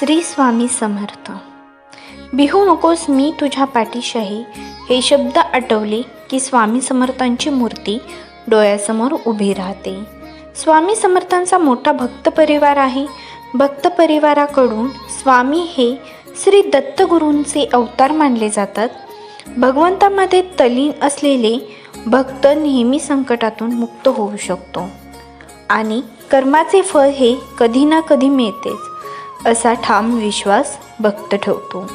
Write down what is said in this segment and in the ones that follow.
श्री स्वामी समर्थ. बिहू नकोस मी तुझ्या पाठीशाही. हे शब्द आठवले की स्वामी समर्थांची मूर्ती डोळ्यासमोर उभी राहते. स्वामी समर्थांचा मोठा भक्त परिवार आहे. भक्त परिवाराकडून स्वामी हे श्री दत्तगुरूंचे अवतार मानले जातात. भगवंतामध्ये तलीन असलेले भक्त नेहमी संकटातून मुक्त होऊ शकतो. आणि कर्माचे फळ हे कधी ना कधी मिळतेच. असा ठाम विश्वास भक्त ठेवतो.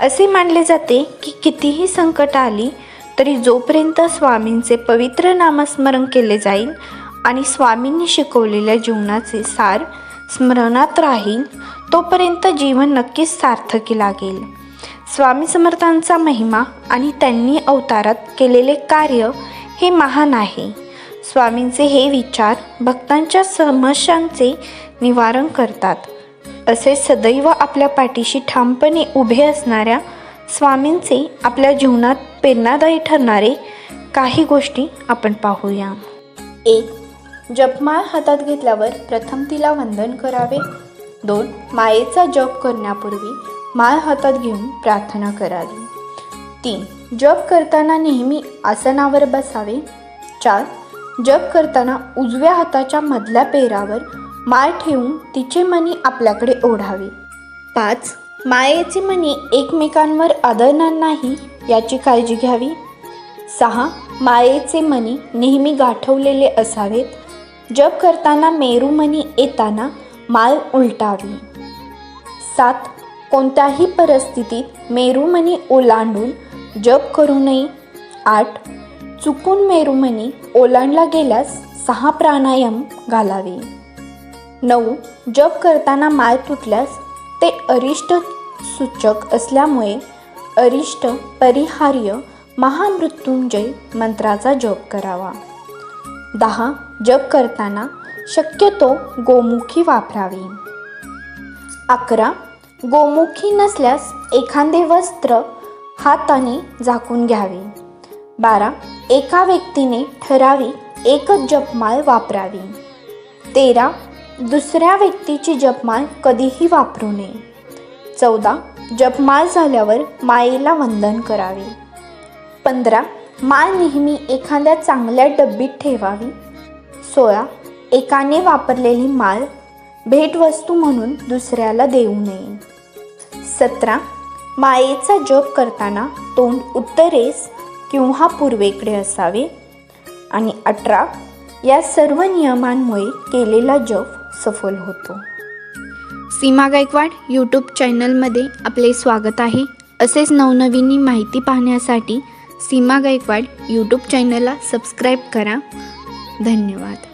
असे मानले जाते की कितीही संकट आली तरी जोपर्यंत स्वामींचे पवित्र नामस्मरण केले जाईल आणि स्वामींनी शिकवलेल्या जीवनाचे सार स्मरणात राहील तोपर्यंत जीवन नक्कीच सार्थकी लागेल. स्वामी समर्थांचा महिमा आणि त्यांनी अवतारात केलेले कार्य हे महान आहे. स्वामींचे हे विचार भक्तांच्या समस्यांचे निवारण करतात. असे सदैव आपल्या पाठीशी ठामपणे उभे असणाऱ्या स्वामींचे आपल्या जीवनात प्रेरणादायी ठरणारे काही गोष्टी आपण पाहूया. एक जपमाळ हातात घेतल्यावर प्रथम तिला वंदन करावे. दोन मायेचा जप करण्यापूर्वी माळ हातात घेऊन प्रार्थना करावी. तीन जप करताना नेहमी आसनावर बसावे. चार जप करताना उजव्या हाताच्या मधल्या पेरावर माळ ठेवून तिचे मनी आपल्याकडे ओढावे. पाच मायेचे मनी एकमेकांवर आदळणार नाही याची काळजी घ्यावी. सहा मायेचे मनी नेहमी गाठवलेले असावेत. जप करताना मेरूमणी येताना माळ उलटावी. सात कोणत्याही परिस्थितीत मेरुमनी ओलांडून जप करू नये. आठ चुकून मेरुमनी ओलांडला गेल्यास सहा प्राणायाम घालावे. नऊ जप करताना माळ तुटल्यास ते अरिष्ट सूचक असल्यामुळे अरिष्ट परिहार्य महामृत्युंजय मंत्राचा जप करावा. दहा जप करताना शक्यतो गोमुखी वापरावी. अकरा गोमुखी नसल्यास एखादे वस्त्र हाताने झाकून घ्यावे. बारा एका व्यक्तीने ठरावी एकच जपमाळ वापरावी. तेरा दुसऱ्या व्यक्तीची जपमाल कधीही वापरू नये. चौदा जपमाल झाल्यावर मायेला वंदन करावे. पंधरा माल नेहमी एखाद्या चांगल्या डब्बीत ठेवावी. सोळा एकाने वापरलेली माल भेटवस्तू म्हणून दुसऱ्याला देऊ नये. सतरा मायेचा जप करताना तोंड उत्तरेस किंवा पूर्वेकडे असावे. आणि अठरा या सर्व नियमांमुळे केलेला जप सफल होतो. सीमा गायकवाड यूट्यूब चॅनलमध्ये आपले स्वागत आहे. असेच नवनवीन माहिती पाहण्यासाठी सीमा गायकवाड यूट्यूब चॅनलला सबस्क्राईब करा. धन्यवाद.